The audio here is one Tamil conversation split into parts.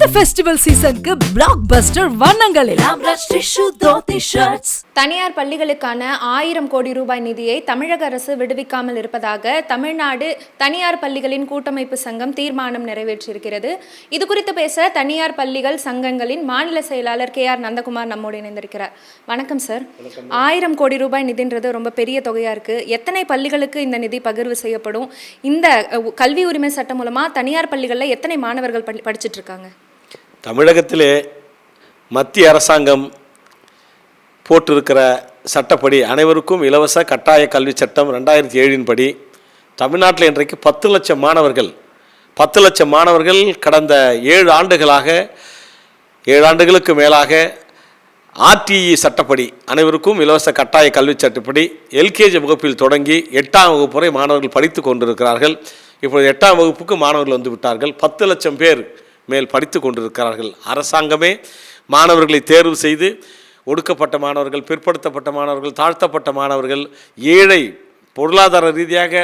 இந்த ஃபெஸ்டிவல் சீசனுக்கு பிளாக் பஸ்டர் வண்ணங்களில். தனியார் பள்ளிகளுக்கான ஆயிரம் கோடி ரூபாய் நிதியை தமிழக அரசு விடுவிக்காமல் இருப்பதாக தமிழ்நாடு தனியார் பள்ளிகளின் கூட்டமைப்பு சங்கம் தீர்மானம் நிறைவேற்றியிருக்கிறது. இது குறித்து பேச தனியார் பள்ளிகள் சங்கங்களின் மாநில செயலாளர் கே ஆர் நந்தகுமார் நம்மோடு இணைந்திருக்கிறார். வணக்கம் சார். ஆயிரம் கோடி ரூபாய் நிதின்றது ரொம்ப பெரிய தொகையா இருக்கு. எத்தனை பள்ளிகளுக்கு இந்த நிதி பகிர்வு செய்யப்படும்? இந்த கல்வி உரிமை சட்டம் மூலமா தனியார் பள்ளிகளில் எத்தனை மாணவர்கள் பள்ளி படிச்சிட்டு இருக்காங்க? தமிழகத்திலே மத்திய அரசாங்கம் போட்டிருக்கிற சட்டப்படி அனைவருக்கும் இலவச கட்டாய கல்வி சட்டம் ரெண்டாயிரத்தி ஏழின் படி தமிழ்நாட்டில் இன்றைக்கு பத்து லட்சம் மாணவர்கள் பத்து லட்சம் மாணவர்கள் கடந்த ஏழு ஆண்டுகளாக ஏழு ஆண்டுகளுக்கு மேலாக ஆர்டிஇ சட்டப்படி அனைவருக்கும் இலவச கட்டாய கல்வி சட்டப்படி எல்கேஜி வகுப்பில் தொடங்கி எட்டாம் வகுப்பு வரை மாணவர்கள் படித்து கொண்டிருக்கிறார்கள். இப்பொழுது எட்டாம் வகுப்புக்கு மாணவர்கள் வந்து விட்டார்கள். பத்து லட்சம் பேர் மேல் படித்து கொண்டிருக்கிறார்கள். அரசாங்கமே மாணவர்களை தேர்வு செய்து ஒடுக்கப்பட்ட மாணவர்கள் பிற்படுத்தப்பட்ட மாணவர்கள் தாழ்த்தப்பட்ட மாணவர்கள் ஏழை பொருளாதார ரீதியாக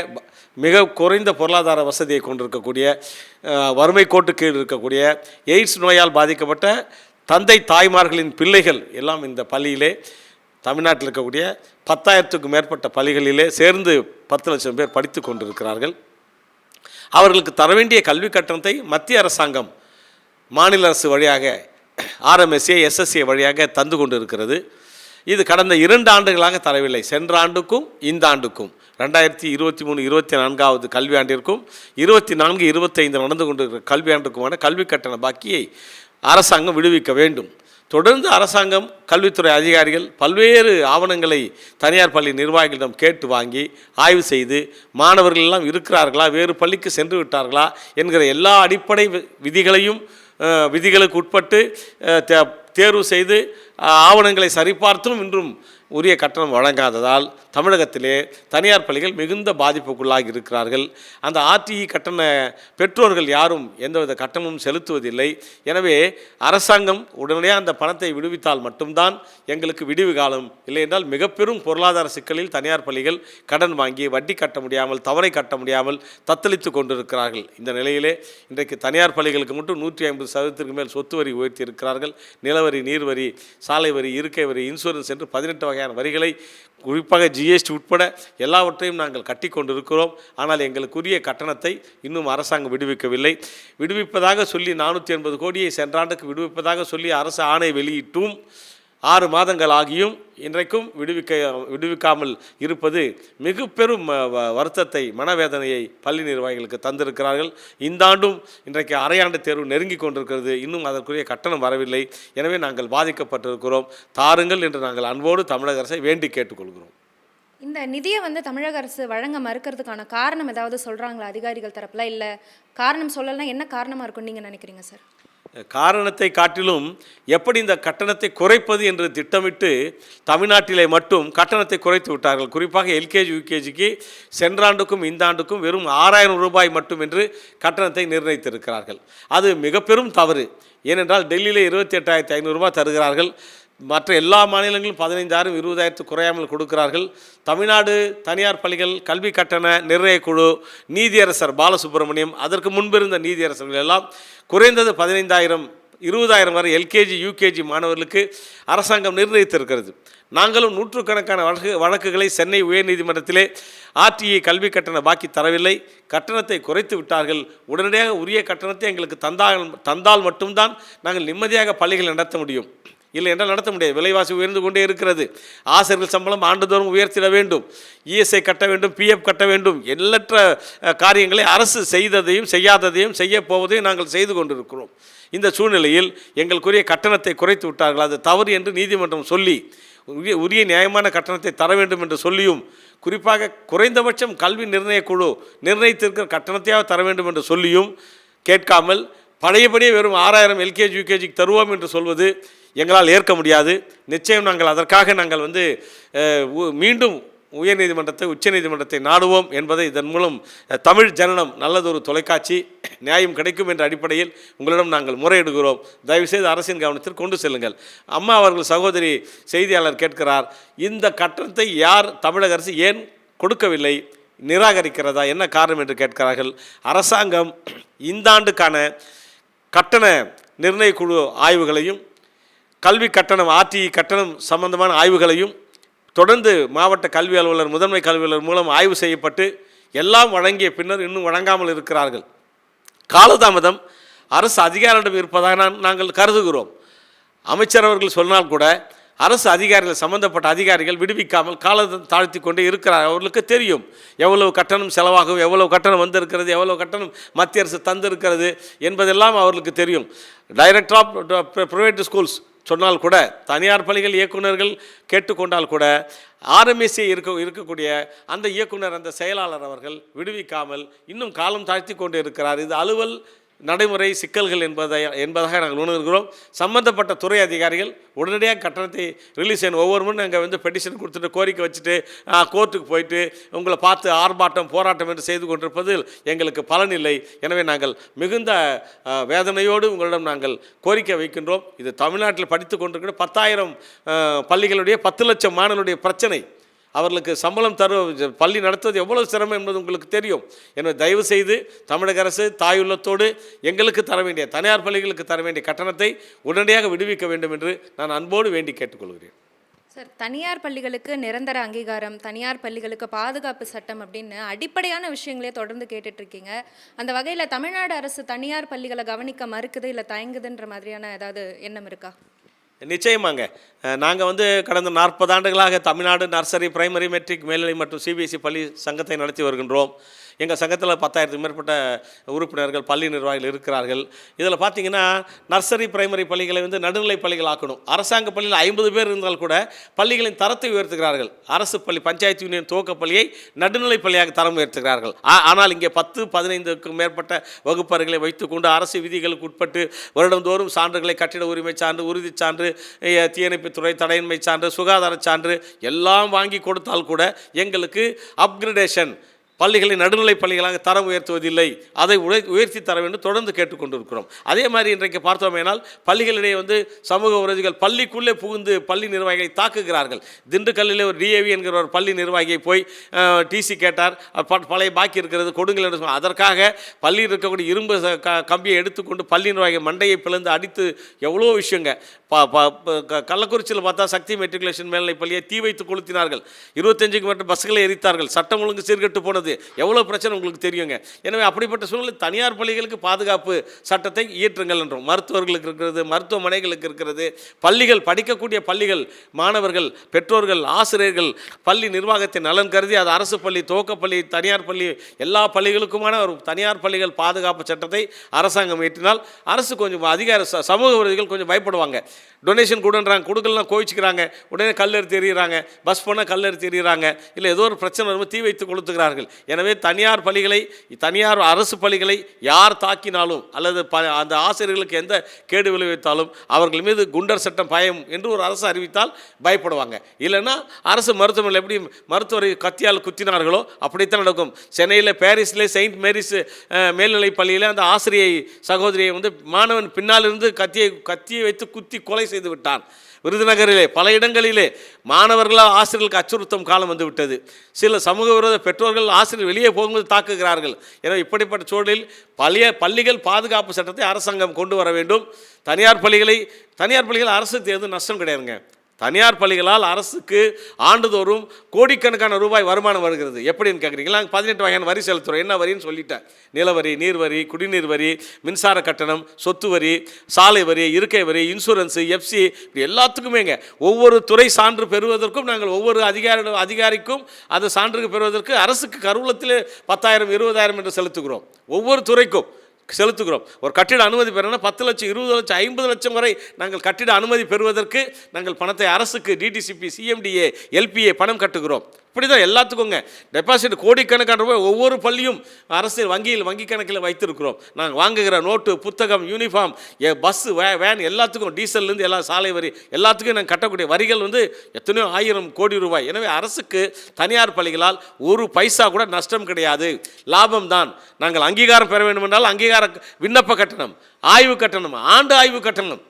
மிக குறைந்த பொருளாதார வசதியை கொண்டிருக்கக்கூடிய வறுமை கோட்டு கீழ் இருக்கக்கூடிய எய்ட்ஸ் நோயால் பாதிக்கப்பட்ட தந்தை தாய்மார்களின் பிள்ளைகள் எல்லாம் இந்த பள்ளியிலே தமிழ்நாட்டில் இருக்கக்கூடிய பத்தாயிரத்துக்கும் மேற்பட்ட பள்ளிகளிலே சேர்ந்து பத்து லட்சம் பேர் படித்து கொண்டிருக்கிறார்கள். அவர்களுக்கு தர வேண்டிய கல்வி கட்டணத்தை மத்திய அரசாங்கம் மாநில அரசு வழியாக ஆர்எம்எஸ்ஏ எஸ்எஸ்ஏ வழியாக தந்து கொண்டு இருக்கிறது இது கடந்த இரண்டு ஆண்டுகளாக தரவில்லை. சென்ற ஆண்டுக்கும் இந்த ஆண்டுக்கும் ரெண்டாயிரத்தி இருபத்தி மூணு இருபத்தி நான்காவது கல்வியாண்டிற்கும் இருபத்தி நான்கு இருபத்தைந்து நடந்து கொண்டிருக்கிற கல்வியாண்டுக்குமான கல்வி கட்டண பாக்கியை அரசாங்கம் விடுவிக்க வேண்டும். தொடர்ந்து அரசாங்கம் கல்வித்துறை அதிகாரிகள் பல்வேறு ஆவணங்களை தனியார் பள்ளி நிர்வாகிகளிடம் கேட்டு வாங்கி ஆய்வு செய்து மாணவர்கள் எல்லாம் இருக்கிறார்களா வேறு பள்ளிக்கு சென்று விட்டார்களா என்கிற எல்லா அடிப்படை வி- விதிகளையும் விதிகளுக்கு உட்பட்டு தே- தேர்வு செய்து ஆவணங்களை சரிபார்த்தும் இன்றும் உரிய கட்டணம் வழங்காததால் தமிழகத்திலே தனியார் பள்ளிகள் மிகுந்த பாதிப்புக்குள்ளாகி இருக்கிறார்கள். அந்த ஆர்டிஇ கட்டண பெற்றோர்கள் யாரும் எந்தவித கட்டணமும் செலுத்துவதில்லை. எனவே அரசாங்கம் உடனடியாக அந்த பணத்தை விடுவித்தால் மட்டும்தான் எங்களுக்கு விடிவு காலம். இல்லை என்றால் மிக பெரும் பொருளாதார சிக்கலில் தனியார் பள்ளிகள் கடன் வாங்கி வட்டி கட்ட முடியாமல் தவறை கட்ட முடியாமல் தத்தளித்து கொண்டிருக்கிறார்கள். இந்த நிலையிலே இன்றைக்கு தனியார் பள்ளிகளுக்கு மட்டும் நூற்றி ஐம்பது சதவீதத்திற்கு மேல் சொத்து வரி உயர்த்தி இருக்கிறார்கள். நிலவரி நீர்வரி சாலை வரி இருக்கை வரி இன்சூரன்ஸ் என்று பதினெட்டு வகையான வரிகளை குறிப்பாக ஜிஎஸ்டி உட்பட எல்லாவற்றையும் நாங்கள் கட்டி கொண்டிருக்கிறோம். ஆனால் எங்களுக்குரிய கட்டணத்தை இன்னும் அரசாங்கம் விடுவிக்கவில்லை. விடுவிப்பதாக சொல்லி நானூற்றி எண்பது கோடியை சென்ற ஆண்டுக்கு விடுவிப்பதாக சொல்லி அரசு ஆணை வெளியிட்டும். ஆறு மாதங்கள் ஆகியும் இன்றைக்கும் விடுவிக்க விடுவிக்காமல் இருப்பது மிக பெரும் வ- வருத்தத்தை மனவேதனையை பள்ளி நிர்வாகிகளுக்கு தந்திருக்கிறார்கள். இந்த ஆண்டும் இன்றைக்கு அரையாண்டு தேர்வு நெருங்கி கொண்டிருக்கிறது. இன்னும் அதற்குரிய கட்டணம் வரவில்லை. எனவே நாங்கள் பாதிக்கப்பட்டிருக்கிறோம். தாருங்கள் என்று நாங்கள் அன்போடு தமிழக அரசை வேண்டி கேட்டுக்கொள்கிறோம். இந்த நிதியை வந்து தமிழக அரசு வழங்க மறுக்கிறதுக்கான காரணம் ஏதாவது சொல்கிறாங்களா அதிகாரிகள் தரப்பில் இல்லை காரணம் சொல்லலைன்னா என்ன காரணமாக இருக்கும்னு நீங்கள் நினைக்கிறீங்க சார்? காரணத்தை காட்டிலும் எப்படி இந்த கட்டணத்தை குறைப்பது என்று திட்டமிட்டு தமிழ்நாட்டிலே மட்டும் கட்டணத்தை குறைத்து விட்டார்கள். குறிப்பாக எல்கேஜி யூகேஜிக்கு சென்ற ஆண்டுக்கும் இந்த ஆண்டுக்கும் வெறும் ஆறாயிரம் ரூபாய் மட்டும் என்று கட்டணத்தை நிர்ணயித்திருக்கிறார்கள். அது மிக பெரும் தவறு. ஏனென்றால் டெல்லியில் இருபத்தி எட்டாயிரத்தி ஐநூறுரூபா தருகிறார்கள். மற்ற எல்லா மாநிலங்களும் பதினைந்தாயிரம் இருபதாயிரத்து குறையாமல் கொடுக்கிறார்கள். தமிழ்நாடு தனியார் பள்ளிகள் கல்வி கட்டண நிர்ணய குழு நீதியரசர் பாலசுப்ரமணியம் அதற்கு முன்பிருந்த நீதியரசர்கள் எல்லாம் குறைந்தது பதினைந்தாயிரம் இருபதாயிரம் வரை எல்கேஜி யூகேஜி மாணவர்களுக்கு அரசாங்கம் நிர்ணயித்திருக்கிறது. நாங்களும் நூற்றுக்கணக்கான வழக்கு வழக்குகளை சென்னை உயர்நீதிமன்றத்திலே ஆர்டிஐ கல்வி கட்டண பாக்கி தரவில்லை. கட்டணத்தை குறைத்து விட்டார்கள். உடனடியாக உரிய கட்டணத்தை எங்களுக்கு தந்தால் தந்தால் மட்டும்தான் நாங்கள் நிம்மதியாக பள்ளிகள் நடத்த முடியும். இல்லை என்றால் நடத்த முடியாது. விலைவாசி உயர்ந்து கொண்டே இருக்கிறது. ஆசிரியர்கள் சம்பளம் ஆண்டுதோறும் உயர்த்திட வேண்டும். இஎஸ்ஐ கட்ட வேண்டும் பிஎஃப் கட்ட வேண்டும். எண்ணற்ற காரியங்களை அரசு செய்ததையும் செய்யாததையும் செய்ய போவதையும் நாங்கள் செய்து கொண்டிருக்கிறோம். இந்த சூழ்நிலையில் எங்களுக்குரிய கட்டணத்தை குறைத்து விட்டார்கள். அது தவறு என்று நீதிமன்றம் சொல்லி உரிய உரிய நியாயமான கட்டணத்தை தர வேண்டும் என்று சொல்லியும் குறிப்பாக குறைந்தபட்சம் கல்வி நிர்ணய குழு நிர்ணயித்திருக்கிற கட்டணத்தையாக தர வேண்டும் என்று சொல்லியும் கேட்காமல் பழையபடியே வெறும் ஆறாயிரம் எல்கேஜி யூகேஜிக்கு தருவோம் என்று சொல்வது எங்களால் ஏற்க முடியாது. நிச்சயம் நாங்கள் அதற்காக நாங்கள் வந்து உ- மீண்டும் உயர்நீதிமன்றத்தை உச்சநீதிமன்றத்தை நாடுவோம் என்பதை இதன் மூலம் தமிழ் ஜனனம் நல்லதொரு தொலைக்காட்சி நியாயம் கிடைக்கும் என்ற அடிப்படையில் உங்களிடம் நாங்கள் முறையிடுகிறோம். தயவுசெய்து அரசின் கவனத்தில் கொண்டு செல்லுங்கள். அம்மா அவர்கள் சகோதரி செய்தியாளர் கேட்கிறார் இந்த கட்டணத்தை யார் தமிழக அரசு ஏன் கொடுக்கவில்லை? நிராகரிக்கிறதா? என்ன காரணம் என்று கேட்கிறார்கள். அரசாங்கம் இந்த ஆண்டுக்கான கட்டண நிர்ணய குழு ஆய்வுகளையும் கல்வி கட்டணம் ஆர்டிஇ கட்டணம் சம்பந்தமான ஆய்வுகளையும் தொடர்ந்து மாவட்ட கல்வி அலுவலர் முதன்மை கல்வி அலுவலர் மூலம் ஆய்வு செய்யப்பட்டு எல்லாம் வழங்கிய பின்னர் இன்னும் வழங்காமல் இருக்கிறார்கள். காலதாமதம் அரசு அதிகாரிடம் இருப்பதாக நான் நாங்கள் கருதுகிறோம். அமைச்சர் அவர்கள் சொன்னால் கூட அரசு அதிகாரிகள் சம்பந்தப்பட்ட அதிகாரிகள் விடுவிக்காமல் காலத்தை தாழ்த்தி கொண்டே இருக்கிறார். அவர்களுக்கு தெரியும் எவ்வளவு கட்டணம் செலவாகும் எவ்வளவு கட்டணம் வந்திருக்கிறது எவ்வளவு கட்டணம் மத்திய அரசு தந்திருக்கிறது என்பதெல்லாம் அவர்களுக்கு தெரியும். டைரக்டர் ஆஃப் ப்ரைவேட் ஸ்கூல்ஸ் சொன்னால் கூட தனியார் பள்ளிகள் இயக்குனர்கள் கேட்டுக்கொண்டால் கூட ஆர்எம்எஸ்சி இருக்க இருக்கக்கூடிய அந்த இயக்குனர் அந்த செயலாளர் அவர்கள் விடுவிக்காமல் இன்னும் காலம் தாழ்த்தி கொண்டு இருக்கிறார் இது அலுவல் நடைமுறை சிக்கல்கள் என்பதை என்பதாக நாங்கள் உணர்கிறோம். சம்பந்தப்பட்ட துறை அதிகாரிகள் உடனடியாக கட்டணத்தை ரிலீஸ் செய்யணும். ஒவ்வொரு முறை நாங்கள் வந்து பெட்டிஷன் கொடுத்துட்டு கோரிக்கை வச்சுட்டு கோர்ட்டுக்கு போயிட்டு உங்களை பார்த்து ஆர்ப்பாட்டம் போராட்டம் என்று செய்து கொண்டிருப்பதில் எங்களுக்கு பலனில்லை எனவே நாங்கள் மிகுந்த வேதனையோடு உங்களிடம் நாங்கள் கோரிக்கை வைக்கின்றோம். இது தமிழ்நாட்டில் படித்து கொண்டிருக்கிற பத்தாயிரம் பள்ளிகளுடைய பத்து லட்சம் மாணவர்களுடைய பிரச்சனை. அவர்களுக்கு சம்பளம் தரு பள்ளி நடத்துவது எவ்வளவு சிரமம் என்பது உங்களுக்கு தெரியும். எனவே தயவு செய்து தமிழக அரசு தாயுள்ளத்தோடு எங்களுக்கு தர வேண்டிய தனியார் பள்ளிகளுக்கு தர வேண்டிய கட்டணத்தை உடனடியாக விடுவிக்க வேண்டும் என்று நான் அன்போடு வேண்டி கேட்டுக்கொள்கிறேன். சார் தனியார் பள்ளிகளுக்கு நிரந்தர அங்கீகாரம் தனியார் பள்ளிகளுக்கு பாதுகாப்பு சட்டம் அப்படின்னு அடிப்படையான விஷயங்களே தொடர்ந்து கேட்டுட்ருக்கீங்க. அந்த வகையில் தமிழ்நாடு அரசு தனியார் பள்ளிகளை கவனிக்க மறுக்குது இல்லை தயங்குதுன்ற மாதிரியான ஏதாவது எண்ணம் இருக்கா? நிச்சயமாங்க. நாங்கள் வந்து கடந்த நாற்பது ஆண்டுகளாக தமிழ்நாடு நர்சரி பிரைமரி மெட்ரிக் மேல்நிலை மற்றும் சிபிஎஸ்சி பள்ளி சங்கத்தை நடத்தி வருகின்றோம். எங்கள் சங்கத்தில் பத்தாயிரத்துக்கு மேற்பட்ட உறுப்பினர்கள் பள்ளி நிர்வாகிகள் இருக்கிறார்கள். இதில் பார்த்தீங்கன்னா நர்சரி பிரைமரி பள்ளிகளை வந்து நடுநிலை பள்ளிகள் ஆக்கணும். அரசாங்க பள்ளியில் ஐம்பது பேர் இருந்தால் கூட பள்ளிகளின் தரத்தை உயர்த்துகிறார்கள். அரசு பள்ளி பஞ்சாயத்து யூனியன் துவக்க பள்ளியை நடுநிலை பள்ளியாக தரம் உயர்த்துகிறார்கள். ஆனால் இங்கே பத்து பதினைந்துக்கும் மேற்பட்ட வகுப்பறைகளை வைத்துக்கொண்டு அரசு விதிகளுக்கு உட்பட்டு வருடந்தோறும் சான்றுகளை கட்டிட உரிமை சான்று உறுதிச் சான்று தீயணைப்பு துறை தடையின்மை சான்று சுகாதார சான்று எல்லாம் வாங்கி கொடுத்தால் கூட எங்களுக்கு அப்கிரடேஷன் பள்ளிகளை நடுநிலை பள்ளிகளாக தரம் உயர்த்துவதில்லை. அதை உயர் உயர்த்தி தர வேண்டும் தொடர்ந்து கேட்டுக்கொண்டிருக்கிறோம் அதே மாதிரி இன்றைக்கு பார்த்தோமேனால் பள்ளிகளிடையே வந்து சமூக விரோதிகள் பள்ளிக்குள்ளே புகுந்து பள்ளி நிர்வாகிகளை தாக்குகிறார்கள். திண்டுக்கல்லில் ஒரு டிஏவி என்கிற ஒரு பள்ளி நிர்வாகியை போய் டிசி கேட்டார். பழைய பாக்கி இருக்கிறது கொடுங்கள் என்று சொன்னார். அதற்காக பள்ளியில் இருக்கக்கூடிய இரும்பு க- கம்பியை எடுத்துக்கொண்டு பள்ளி நிர்வாகி மண்டையை பிளந்து அடித்து எவ்வளோ விஷயங்க. ப ப- க- கள்ளக்குறிச்சியில் பார்த்தா சக்தி மெட்ரிகுலேஷன் மேல்நிலை பள்ளியை தீ வைத்து கொளுத்தினார்கள். இருபத்தஞ்சுக்கு மட்டும் பஸ்களை எரித்தார்கள். சட்டம் ஒழுங்கு சீர்கெட்டு போனது எவ்வளோ பிரச்சனை உங்களுக்கு தெரியுங்க. எனவே அப்படிப்பட்ட சூழ்நிலை தனியார் பள்ளிகளுக்கு பாதுகாப்பு சட்டத்தை இயற்றுங்கள் என்றும். மருத்துவர்களுக்கு இருக்கிறது மருத்துவமனைகளுக்கு இருக்கிறது பள்ளிகள் படிக்கக்கூடிய பள்ளிகள் மாணவர்கள் பெற்றோர்கள் ஆசிரியர்கள் பள்ளி நிர்வாகத்தின் நலன் கருதி அது அரசு பள்ளி துவக்கப்பள்ளி தனியார் பள்ளி எல்லா பள்ளிகளுக்குமான ஒரு தனியார் பள்ளிகள் பாதுகாப்பு சட்டத்தை அரசாங்கம் ஏற்றினால் அரசு கொஞ்சம் அதிகார ச- சமூக விரோதிகள் கொஞ்சம் பயப்படுவாங்க. டொனேஷன் கொடுன்றாங்க கொடுக்கலாம் கோவிச்சுக்கிறாங்க. உடனே கல் எடுத்து எறிகிறாங்க பஸ் போனால் கல் எடுத்து எறிகிறாங்க இல்லை ஏதோ ஒரு பிரச்சனை வரும்போது தீ வைத்து கொளுத்துகிறார்கள். எனவே தனியார் பள்ளிகளை தனியார் அரசு பள்ளிகளை யார் தாக்கினாலும் அல்லது ப அந்த ஆசிரியர்களுக்கு எந்த கேடு விளைவித்தாலும் அவர்கள் மீது குண்டர் சட்டம் பயம் என்று ஒரு அரசு அறிவித்தால் பயப்படுவாங்க. இல்லைன்னா அரசு மருத்துவமனையில் எப்படி மருத்துவரை கத்தியால் குத்தினார்களோ அப்படித்தான் நடக்கும். சென்னையில் பாரிஸில் செயின்ட் மேரிஸ் மேல்நிலைப் பள்ளியில் அந்த ஆசிரியை சகோதரியை வந்து மாணவன் பின்னால் இருந்து கத்தியை கத்தியை வைத்து குத்தி கொலை செய்து விட்டான். விருதுநகரிலே பல இடங்களிலே மாணவர்களால் ஆசிரியர்களுக்கு அச்சுறுத்தும் காலம் வந்துவிட்டது. சில சமூக விரோத பெற்றோர்கள் ஆசிரியர் வெளியே போகும்போது தாக்குகிறார்கள். எனவே இப்படிப்பட்ட சூழலில் பழைய பள்ளிகள் பாதுகாப்பு சட்டத்தை அரசாங்கம் கொண்டு வர வேண்டும். தனியார் பள்ளிகளை தனியார் பள்ளிகள் அரசு தேர்ந்து நஷ்டம் கிடையாதுங்க. தனியார் பள்ளிகளால் அரசுக்கு ஆண்டுதோறும் கோடிக்கணக்கான ரூபாய் வருமானம் வருகிறது. எப்படின்னு கேட்குறீங்களா பதினெட்டு வகையான வரி செலுத்துகிறோம் என்ன வரின்னு சொல்லிட்டேன். நிலவரி நீர் வரி குடிநீர் வரி மின்சார கட்டணம் சொத்து வரி சாலை வரி இருக்கை வரி இன்சூரன்ஸு எஃப்சி இப்படி எல்லாத்துக்குமேங்க. ஒவ்வொரு துறை சான்று பெறுவதற்கும் நாங்கள் ஒவ்வொரு அதிகார அதிகாரிக்கும் அந்த சான்றுக்கு பெறுவதற்கு அரசுக்கு கருவூலத்தில் பத்தாயிரம் இருபதாயிரம் என்று செலுத்துகிறோம். ஒவ்வொரு துறைக்கும். செலுத்துகிறோம். ஒரு கட்டிட அனுமதி பெறணும்னா பத்து லட்சம் இருபது லட்சம் ஐம்பது லட்சம் வரை நாங்கள் கட்டிட அனுமதி பெறுவதற்கு நாங்கள் பணத்தை அரசுக்கு டிடிசிபி சிஎம்டிஏ எல்பிஏ பணம் கட்டுகிறோம். இப்படி தான் எல்லாத்துக்குங்க. டெபாசிட் கோடிக்கணக்கான ரூபாய் ஒவ்வொரு பள்ளியும் அரசு வங்கியில் வங்கி கணக்கில் வைத்திருக்கிறோம். நாங்கள் வாங்குகிற நோட்டு புத்தகம் யூனிஃபார்ம் பஸ்ஸு வே வேன் எல்லாத்துக்கும் டீசல்லேருந்து எல்லா சாலை வரி எல்லாத்துக்கும் நாங்கள் கட்டக்கூடிய வரிகள் வந்து எத்தனையோ ஆயிரம் கோடி ரூபாய். எனவே அரசுக்கு தனியார் பள்ளிகளால் ஒரு பைசா கூட நஷ்டம் கிடையாது. லாபம் தான் நாங்கள் அங்கீகாரம் பெற வேண்டும் என்றால் அங்கீகார விண்ணப்ப கட்டணம் ஆய்வு கட்டணம் ஆண்டு ஆய்வு கட்டணம்.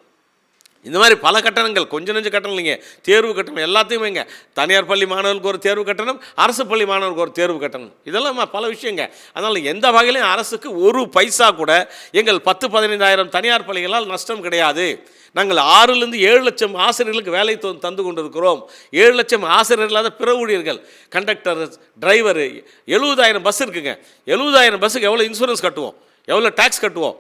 இந்த மாதிரி பல கட்டணங்கள் கொஞ்சம் நெஞ்ச கட்டணம் இல்லைங்க. தேர்வு கட்டணம் எல்லாத்தையும் இங்க தனியார் பள்ளி மாணவர்களுக்கு ஒரு தேர்வு கட்டணம் அரசு பள்ளி மாணவர்களுக்கு ஒரு தேர்வு கட்டணம். இதெல்லாம் பல விஷயங்க. அதனால் எந்த வகையிலையும் அரசுக்கு ஒரு பைசா கூட எங்கள் பத்து பதினைந்தாயிரம் தனியார் பள்ளிகளால் நஷ்டம் கிடையாது. நாங்கள் ஆறுலேருந்து ஏழு லட்சம் ஆசிரியர்களுக்கு வேலை தந்து கொண்டிருக்கிறோம். ஏழு லட்சம் ஆசிரியர் இல்லாத பிற ஊழியர்கள். கண்டக்டர் டிரைவரு எழுபதாயிரம் பஸ் இருக்குங்க. எழுபதாயிரம் பஸ்ஸுக்கு எவ்வளோ இன்சூரன்ஸ் கட்டுவோம்? எவ்வளோ டேக்ஸ் கட்டுவோம்?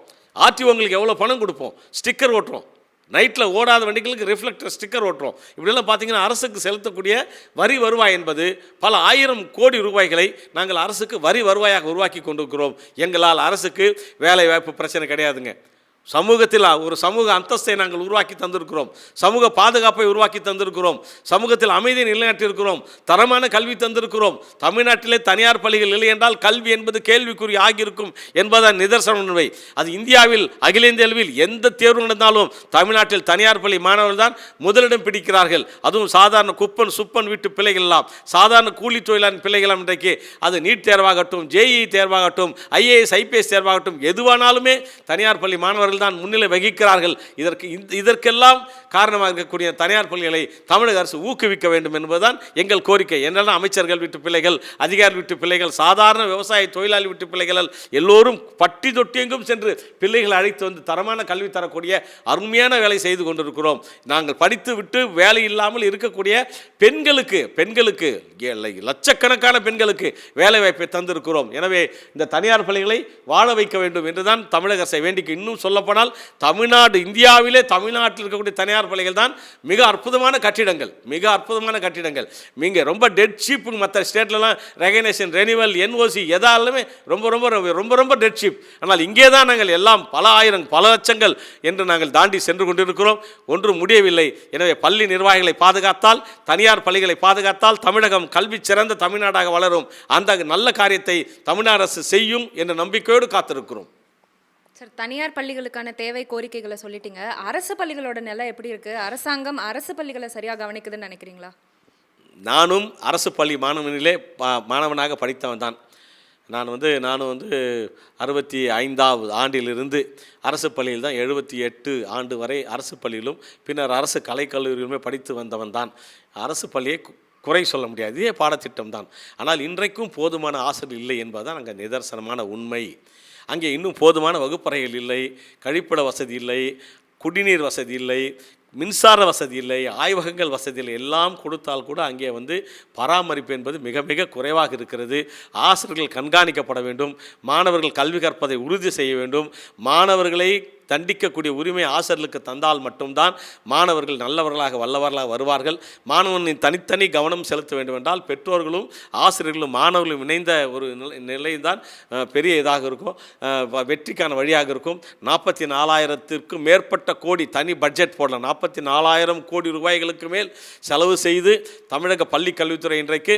ஆர்டிஓங்களுக்கு எவ்வளோ பணம் கொடுப்போம்? ஸ்டிக்கர் ஓட்டுறோம். நைட்டில் ஓடாத வண்டிகளுக்கு ரிஃப்ளெக்டர் ஸ்டிக்கர் ஓட்டுறோம். இப்படிலாம் பார்த்தீங்கன்னா அரசுக்கு செலுத்தக்கூடிய வரி வருவாய் என்பது பல ஆயிரம் கோடி ரூபாய்களை நாங்கள் அரசுக்கு வரி வருவாயாக உருவாக்கி கொண்டிருக்கிறோம். எங்களால் அரசுக்கு வேலை வாய்ப்பு பிரச்சனை கிடையாதுங்க. சமூகத்தில் ஒரு சமூக அந்தஸ்தை நாங்கள் உருவாக்கி தந்திருக்கிறோம். சமூக பாதுகாப்பை உருவாக்கி தந்திருக்கிறோம். சமூகத்தில் அமைதியை நிலைநாட்டியிருக்கிறோம். தரமான கல்வி தந்திருக்கிறோம். தமிழ்நாட்டிலே தனியார் பள்ளிகள் இல்லை என்றால் கல்வி என்பது கேள்விக்குறி ஆகியிருக்கும் என்பதன் நிதர்சன உண்மை. அது இந்தியாவில் அகில இந்திய அளவில் எந்த தேர்வு நடந்தாலும் தமிழ்நாட்டில் தனியார் பள்ளி மாணவர்கள் தான் முதலிடம் பிடிக்கிறார்கள். அதுவும் சாதாரண குப்பன் சுப்பன் வீட்டு பிள்ளைகள் எல்லாம். சாதாரண கூலி தொழிலான பிள்ளைகளாம் இன்றைக்கு அது நீட் தேர்வாகட்டும் ஜேஇ தேர்வாகட்டும் ஐஏஎஸ் ஐபிஎஸ் தேர்வாகட்டும் எதுவானாலுமே தனியார் பள்ளி மாணவர்கள் தான் முன்னிலை வகிக்கிறார்கள். இதற்கு இந்த இதற்கெல்லாம் காரணமாக இருக்கக்கூடிய தனியார் பள்ளிகளை தமிழக அரசு ஊக்குவிக்க வேண்டும் என்பதுதான் எங்கள் கோரிக்கை. என்னெல்லாம் அமைச்சர்கள் வீட்டு பிள்ளைகள் அதிகாரி வீட்டு பிள்ளைகள் சாதாரண விவசாய தொழிலாளி வீட்டு பிள்ளைகள் எல்லோரும் பட்டி தொட்டியெங்கும் சென்று பிள்ளைகளை அழைத்து வந்து தரமான கல்வி தரக்கூடிய அருமையான வேலை செய்து கொண்டிருக்கிறோம். நாங்கள் படித்து விட்டு வேலை இல்லாமல் இருக்கக்கூடிய பெண்களுக்கு பெண்களுக்கு லட்சக்கணக்கான பெண்களுக்கு வேலை வாய்ப்பை தந்திருக்கிறோம். எனவே இந்த தனியார் பள்ளிகளை வாழ வைக்க வேண்டும் என்றுதான் தமிழக அரசை வேண்டிக்கு இன்னும் சொல்ல சொல்லப்போனால் தமிழ்நாடு இந்தியாவிலே தமிழ்நாட்டில் இருக்கக்கூடிய தனியார் பள்ளிகள் தான் மிக அற்புதமான கட்டிடங்கள். மிக அற்புதமான கட்டிடங்கள். நீங்கள் ரொம்ப டெட் ஷீப்புங்க மற்ற ஸ்டேட்லலாம் ரெகனேஷன் ரெனிவல் என்ஓசி எதாலுமே ரொம்ப ரொம்ப ரொம்ப ரொம்ப டெட் ஷீப் ஆனால் இங்கே தான் நாங்கள் எல்லாம் பல ஆயிரம் பல லட்சங்கள் என்று நாங்கள் தாண்டி சென்று கொண்டிருக்கிறோம். ஒன்றும் முடியவில்லை. எனவே பள்ளி நிர்வாகிகளை பாதுகாத்தால் தனியார் பள்ளிகளை பாதுகாத்தால் தமிழகம் கல்வி சிறந்த தமிழ்நாடாக வளரும். அந்த நல்ல காரியத்தை தமிழ்நாடு அரசு செய்யும் என்ற நம்பிக்கையோடு காத்திருக்கிறோம். சார் தனியார் பள்ளிகளுக்கான தேவை கோரிக்கைகளை சொல்லிட்டீங்க. அரசு பள்ளிகளோட நிலை எப்படி இருக்குது அரசாங்கம் அரசு பள்ளிகளை சரியாக கவனிக்குதுன்னு நினைக்கிறீங்களா? நானும் அரசு பள்ளி மாணவனிலே பா- மாணவனாக படித்தவன் தான். நான் வந்து நானும் வந்து அறுபத்தி ஐந்தாவது ஆண்டிலிருந்து அரசு பள்ளியில் தான் எழுபத்தி எட்டு ஆண்டு வரை அரசு பள்ளியிலும் பின்னர் அரசு கலைக்கல்லூரியிலுமே படித்து வந்தவன் தான். அரசு பள்ளியை குறை சொல்ல முடியாது. இதே பாடத்திட்டம் தான். ஆனால் இன்றைக்கும் போதுமான ஆசிரியர் இல்லை என்பதுதான் அங்கே நிதர்சனமான உண்மை. அங்கே இன்னும் போதுமான வகுப்பறைகள் இல்லை கழிப்பிட வசதி இல்லை குடிநீர் வசதி இல்லை மின்சார வசதி இல்லை ஆய்வகங்கள் வசதி இல்லை. எல்லாம் கொடுத்தால் கூட அங்கே வந்து பராமரிப்பு என்பது மிக மிக குறைவாக இருக்கிறது. ஆசிரியர்கள் கண்காணிக்கப்பட வேண்டும். மாணவர்கள் கல்வி கற்பதை உறுதி செய்ய வேண்டும். மாணவர்களை தண்டிக்கக்கூடிய உரிமை ஆசிரியர்களுக்கு தந்தால் மட்டும்தான் மாணவர்கள் நல்லவர்களாக வல்லவர்களாக வருவார்கள். மாணவனின் தனித்தனி கவனம் செலுத்த வேண்டும் என்றால் பெற்றோர்களும் ஆசிரியர்களும் மாணவர்களும் இணைந்த ஒரு நிலை நிலைதான் பெரிய இதாக இருக்கும். வெற்றிக்கான வழியாக இருக்கும். நாற்பத்தி நாலாயிரத்திற்கும் மேற்பட்ட கோடி தனி பட்ஜெட் போடலாம். நாற்பத்தி நாலாயிரம் கோடி ரூபாய்களுக்கு மேல் செலவு செய்து தமிழக பள்ளி கல்வித்துறை இன்றைக்கு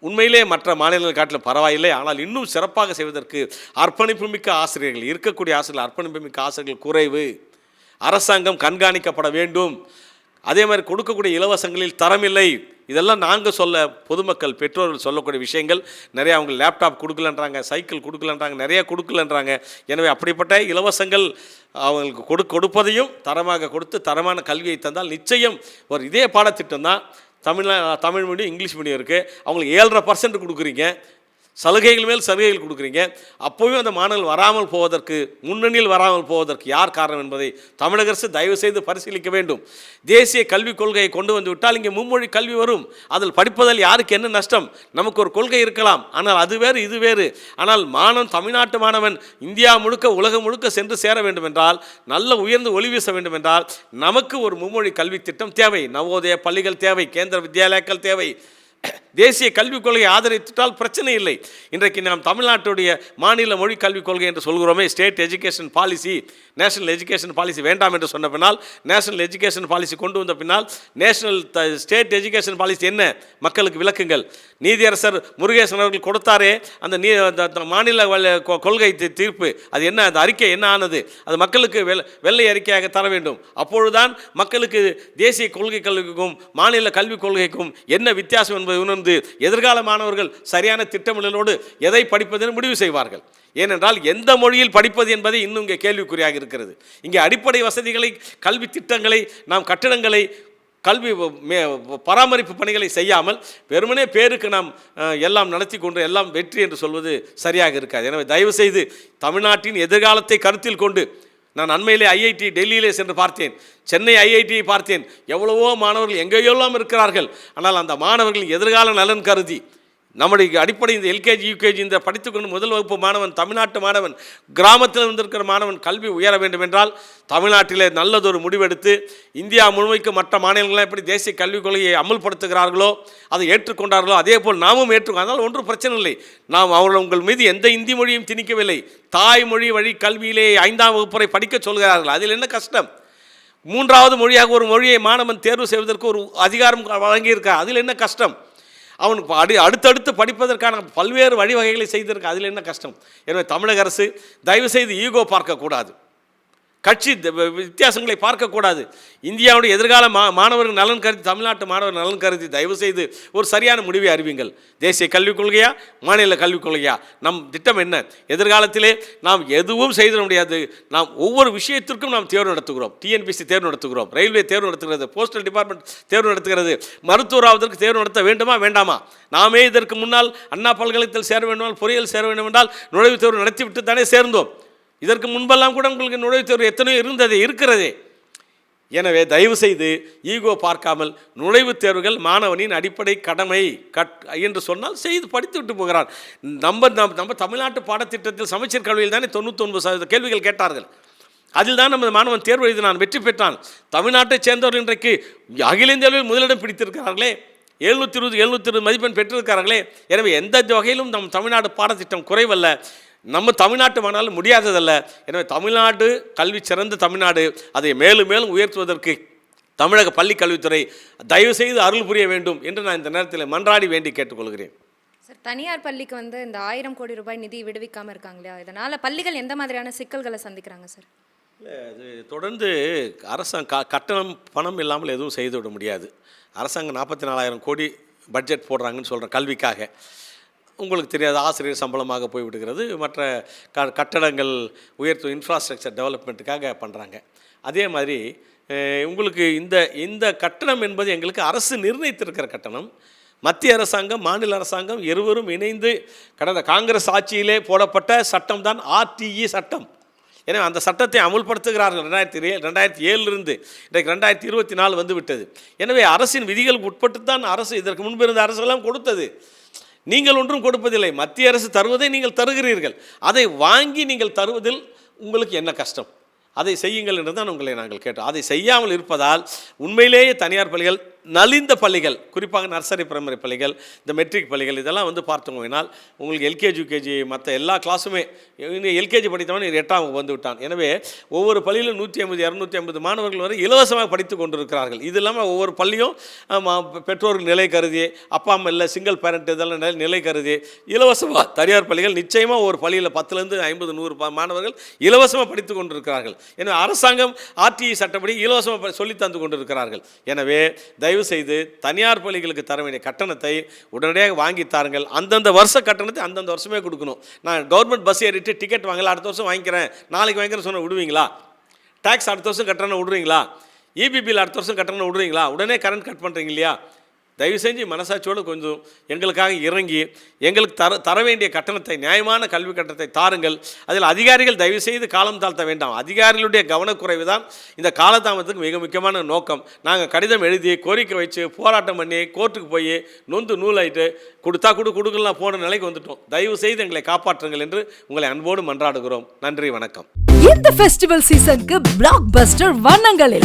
உண்மையிலே மற்ற மாநிலங்கள் காட்டிலும் பரவாயில்லை. ஆனால் இன்னும் சிறப்பாக செய்வதற்கு அர்ப்பணிப்புமிக்க ஆசிரியர்கள் இருக்கக்கூடிய ஆசிரியர்கள் அர்ப்பணிப்புமிக்க ஆசிரியர்கள் குறைவு. அரசாங்கம் கண்காணிக்கப்பட வேண்டும். அதே மாதிரி கொடுக்கக்கூடிய இலவசங்களில் தரமில்லை. இதெல்லாம் நாங்கள் சொல்ல பொதுமக்கள் பெற்றோர்கள் சொல்லக்கூடிய விஷயங்கள். நிறைய அவங்க லேப்டாப் கொடுக்கலன்றாங்க சைக்கிள் கொடுக்கலன்றாங்க நிறைய கொடுக்கலன்றாங்க. எனவே அப்படிப்பட்ட இலவசங்கள் அவங்களுக்கு கொடு கொடுப்பதையும் தரமாக கொடுத்து தரமான கல்வியை தந்தால் நிச்சயம் ஒரு இதே பாடத்திட்டம் தான். தமிழ்னா தமிழ் மீடியம் இங்கிலீஷ் மீடியம் இருக்குது அவங்களுக்கு ஏழரை பர்சன்ட் கொடுக்குறீங்க. சலுகைகள் மேல் சலுகைகள் கொடுக்குறீங்க. அப்போவே அந்த மாணவர்கள் வராமல் போவதற்கு முன்னணியில் வராமல் போவதற்கு யார் காரணம் என்பதை தமிழக அரசு தயவு செய்து பரிசீலிக்க வேண்டும். தேசிய கல்விக் கொள்கையை கொண்டு வந்து விட்டால் இங்கே மும்மொழி கல்வி வரும். அதில் படிப்பதில் யாருக்கு என்ன நஷ்டம்? நமக்கு ஒரு கொள்கை இருக்கலாம். ஆனால் அது வேறு இது வேறு. ஆனால் மாணவன் தமிழ்நாட்டு மாணவன் இந்தியா முழுக்க உலகம் முழுக்க சென்று சேர வேண்டும் என்றால் நல்ல உயர்ந்து ஒளி வீச வேண்டும் என்றால் நமக்கு ஒரு மும்மொழி கல்வி திட்டம் தேவை. நவோதய பள்ளிகள் தேவை கேந்திர வித்யாலயாக்கள் தேவை. தேசிய கல்விக் கொள்கையை ஆதரித்துட்டால் பிரச்சனை இல்லை. இன்றைக்கு நாம் தமிழ்நாட்டுடைய மாநில மொழி கல்விக் கொள்கை என்று சொல்கிறோமே state education policy national education policy வேண்டாம் என்று சொன்ன பின்னால் நேஷனல் எஜுகேஷன் பாலிசி கொண்டு வந்த பின்னால் நேஷனல் ஸ்டேட் எஜுகேஷன் பாலிசி என்ன? மக்களுக்கு விளக்குங்கள். நீதியரசர் முருகேசன் அவர்கள் கொடுத்தாரே அந்த நீ அந்த மாநில கொ- கொள்கை தீர்ப்பு. அது என்ன அந்த அறிக்கை என்ன ஆனது? அது மக்களுக்கு வெள்ள வெள்ளை அறிக்கையாக தர வேண்டும். அப்பொழுதுதான் மக்களுக்கு தேசிய கொள்கை கல்விக்கும் மாநில கல்விக் கொள்கைக்கும் என்ன வித்தியாசம் என்பதை உணர்ந்து இருந்து எதிர்கால மாணவர்கள் சரியான திட்டமிடலோடு எதை படிப்பதென்று முடிவு செய்வார்கள். ஏனென்றால் எந்த மொழியில் படிப்பது என்பதை இன்னும் இங்கே கேள்விக்குறியாக இருக்கிறது. இங்கே அடிப்படை வசதிகளை கல்வி திட்டங்களை நாம் கட்டிடங்களை கல்வி பராமரிப்பு பணிகளை செய்யாமல் வெறுமனே பேருக்கு நாம் எல்லாம் நடத்தி கொண்டு எல்லாம் வெற்றி என்று சொல்வது சரியாக இருக்காது. எனவே தயவுசெய்து தமிழ்நாட்டின் எதிர்காலத்தை கருத்தில் கொண்டு நான் அண்மையிலே ஐஐடி டெல்லியிலே சென்று பார்த்தேன். சென்னை ஐஐடியை பார்த்தேன். எவ்வளவோ மாணவர்கள் எங்கேயெல்லாம் இருக்கிறார்கள். ஆனால் அந்த மாணவர்களின் எதிர்கால நலன் கருதி நம்முடைய அடிப்படை இந்த எல்கேஜி யூகேஜி இந்த படித்துக்கொண்டு முதல் வகுப்பு மாணவன் தமிழ்நாட்டு மாணவன் கிராமத்தில் இருந்திருக்கிற மாணவன் கல்வி உயர வேண்டும் என்றால் தமிழ்நாட்டிலே நல்லதொரு முடிவெடுத்து இந்தியா முழுமைக்கு மற்ற மாநிலங்களாம் எப்படி தேசிய கல்விக் கொள்கையை அமல்படுத்துகிறார்களோ அதை ஏற்றுக்கொண்டார்களோ அதே போல் நாமும் ஏற்றுக்கொண்டு அதனால் ஒன்றும் பிரச்சனை இல்லை. நாம் அவர்கள் உங்கள் மீது எந்த இந்தி மொழியும் திணிக்கவில்லை. தாய்மொழி வழி கல்வியிலே ஐந்தாம் வகுப்புரை படிக்க படிக்கச் சொல்கிறார்கள். அதில் என்ன கஷ்டம்? மூன்றாவது மொழியாக ஒரு மொழியை மாணவன் தேர்வு செய்வதற்கு ஒரு அதிகாரம் வழங்கியிருக்கார். அதில் என்ன கஷ்டம்? அவனுக்கு அடி அடுத்தடுத்து படிப்பதற்கான பல்வேறு வழிவகைகளை செய்திருக்க அதில் என்ன கஷ்டம்? எனவே தமிழக அரசு தயவு செய்து ஈகோ பார்க்கக்கூடாது. கட்சி வித்தியாசங்களை பார்க்கக்கூடாது. இந்தியாவுடைய எதிர்கால மா மாணவர்கள் நலன் கருதி தமிழ்நாட்டு மாணவர் நலன் கருதி தயவு செய்து ஒரு சரியான முடிவை அறிவிங்கள் தேசிய கல்விக் கொள்கையா மாநில கல்விக் கொள்கையா? நம் திட்டம் என்ன? எதிர்காலத்திலே நாம் எதுவும் செய்திட முடியாது. நாம் ஒவ்வொரு விஷயத்திற்கும் நாம் தேர்வு நடத்துகிறோம். டிஎன்பிசி தேர்வு நடத்துகிறோம். ரயில்வே தேர்வு நடத்துகிறது. போஸ்டல் டிபார்ட்மெண்ட் தேர்வு நடத்துகிறது. மருத்துவராவதற்கு தேர்வு நடத்த வேண்டுமா வேண்டாமா? நாமே இதற்கு முன்னால் அண்ணா பல்கலைக்கழகத்தில் சேர வேண்டுமானால் பொறியியல் சேர வேண்டும் என்றால் நுழைவுத் தேர்வு நடத்திவிட்டு தானே சேர்ந்தோம். இதற்கு முன்பெல்லாம் கூட உங்களுக்கு நுழைவுத் தேர்வு எத்தனையோ இருந்தது இருக்கிறதே. எனவே தயவு செய்து ஈகோ பார்க்காமல் நுழைவுத் தேர்வுகள் மாணவனின் அடிப்படை கடமை கட் என்று சொன்னால் செய்து படித்து விட்டு போகிறான். நம்ம நம் நம்ம தமிழ்நாட்டு பாடத்திட்டத்தில் சமச்சீர் கல்வியில் தானே தொண்ணூத்தொன்பது சதவீத கேள்விகள் கேட்டார்கள். அதில் தான் நமது மாணவன் தேர்வு எழுதினான் வெற்றி பெற்றான். தமிழ்நாட்டைச் சேர்ந்தவர்கள் இன்றைக்கு அகில இந்திய அளவில் முதலிடம் பிடித்திருக்கிறார்களே. எழுநூற்றி இருபது எழுநூற்றி இருபது மதிப்பெண் பெற்றிருக்கிறார்களே. எனவே எந்த வகையிலும் நம் தமிழ்நாடு பாடத்திட்டம் குறைவல்ல. நம்ம தமிழ்நாட்டு மாணவர்கள் முடியாததல்ல. எனவே தமிழ்நாடு கல்வி சிறந்த தமிழ்நாடு. அதை மேலும் மேலும் உயர்த்துவதற்கு தமிழக பள்ளி கல்வித்துறை தயவு செய்து அருள் புரிய வேண்டும் என்று நான் இந்த நேரத்தில் மன்றாடி வேண்டி கேட்டுக்கொள்கிறேன். சார் தனியார் பள்ளிக்கு வந்து இந்த ஆயிரம் கோடி ரூபாய் நிதி விடுவிக்காம இருக்காங்க இல்லையா? இதனால பள்ளிகள் எந்த மாதிரியான சிக்கல்களை சந்திக்கிறாங்க சார்? இல்லை அது தொடர்ந்து அரசாங்க க கட்டணம் பணம் இல்லாமல் எதுவும் செய்து விட முடியாது. அரசாங்கம் நாற்பத்தி நாலாயிரம் கோடி பட்ஜெட் போடுறாங்கன்னு சொல்கிறேன் கல்விக்காக. உங்களுக்கு தெரியாத ஆசிரியர் சம்பளமாக போய்விடுகிறது. மற்ற க கட்டடங்கள் உயர்த்து இன்ஃப்ராஸ்ட்ரக்சர் டெவலப்மெண்ட்டுக்காக பண்ணுறாங்க அதே மாதிரி உங்களுக்கு இந்த இந்த கட்டணம் என்பது எங்களுக்கு அரசு நிர்ணயித்திருக்கிற கட்டணம். மத்திய அரசாங்கம் மாநில அரசாங்கம் இருவரும் இணைந்து கடந்த காங்கிரஸ் ஆட்சியிலே போடப்பட்ட சட்டம் தான் ஆர்டிஇ சட்டம். எனவே அந்த சட்டத்தை அமுல்படுத்துகிறார்கள் ரெண்டாயிரத்தி ஏ ரெண்டாயிரத்தி ஏழுலேருந்து இன்றைக்கு ரெண்டாயிரத்தி இருபத்தி நாலு வந்து விட்டது எனவே அரசின் விதிகளுக்கு உட்பட்டு தான் அரசு இதற்கு முன்பு இருந்த அரசெல்லாம் கொடுத்தது. நீங்கள் ஒன்றும் கொடுப்பதில்லை. மத்திய அரசு தருவதை நீங்கள் தருகிறீர்கள். அதை வாங்கி நீங்கள் தருவதில் உங்களுக்கு என்ன கஷ்டம்? அதை செய்யுங்கள் என்று தான் உங்களை நாங்கள் கேட்டோம். அதை செய்யாமல் இருப்பதால் உண்மையிலேயே தனியார் பள்ளிகள் நலிந்த பள்ளிகள் குறிப்பாக நர்சரி பிரைமரி பள்ளிகள் இந்த மெட்ரிக் பள்ளிகள் இதெல்லாம் வந்து பார்த்தோம்னால் உங்களுக்கு எல்கேஜி யூகேஜி மற்ற எல்லா கிளாஸுமே எல்கேஜி படித்தவன் எட்டாம் வந்து விட்டான். எனவே ஒவ்வொரு பள்ளியிலும் நூற்றி ஐம்பது இரநூத்தி ஐம்பது மாணவர்கள் வரை இலவசமாக படித்து கொண்டிருக்கிறார்கள். இது இல்லாமல் ஒவ்வொரு பள்ளியும் பெற்றோர்கள் நிலை கருதி அப்பா அம்மா இல்லை சிங்கிள் பேரண்ட் இதெல்லாம் நிலை- நிலை கருதி இலவசமாக தனியார் பள்ளிகள் நிச்சயமாக ஒரு பள்ளியில் பத்துலேருந்து ஐம்பது நூறு மாணவர்கள் இலவசமாக படித்து கொண்டிருக்கிறார்கள். எனவே அரசாங்கம் ஆர்டிஇ சட்டப்படி இலவசமாக சொல்லி தந்து கொண்டிருக்கிறார்கள். எனவே தயவு செய்து தனியார் பள்ளிகளுக்கு தர வேண்டிய கட்டணத்தை உடனடியாக வாங்கி தாருங்கள். அந்தந்த வருஷ கட்டணத்தை அந்தந்த வருஷமே கொடுக்கணும். நான் கவர்மெண்ட் பஸ் ஏறிட்டு டிக்கெட் வாங்கல அடுத்த வருஷம் வாங்கிக்கிறேன். நாளைக்கு வாங்கிக்கிறேன் சொன்ன விடுவீங்களா? டேக்ஸ் அடுத்த வருஷம் கட்டணம் விடுறீங்களா? இபி பில் அடுத்த வருஷம் கட்டணம் விடுறீங்களா? உடனே கரண்ட் கட் பண்ணுறீங்க இல்லையா? தயவு செஞ்சு மனசாட்சியோடு கொஞ்சம் எங்களுக்காக இறங்கி எங்களுக்கு தர தர வேண்டிய கட்டணத்தை நியாயமான கல்வி கட்டணத்தை தாருங்கள். அதில் அதிகாரிகள் தயவு செய்து காலம் தாழ்த்த வேண்டாம். அதிகாரிகளுடைய கவனக்குறைவு தான் இந்த காலதாமதத்துக்கு மிக முக்கியமான நோக்கம். நாங்கள் கடிதம் எழுதி கோரிக்கை வச்சு போராட்டம் பண்ணி கோர்ட்டுக்கு போய் நொந்து நூலாயிட்டு கொடுத்தா கொடு கொடுக்கலாம் போன நிலைக்கு வந்துட்டோம். தயவு செய்து எங்களை காப்பாற்றுங்கள் என்று உங்களை அன்போடு மன்றாடுகிறோம். நன்றி வணக்கம். இந்த ஃபெஸ்டிவல் சீசனுக்கு பிளாக் பஸ்டர் வண்ணங்கள்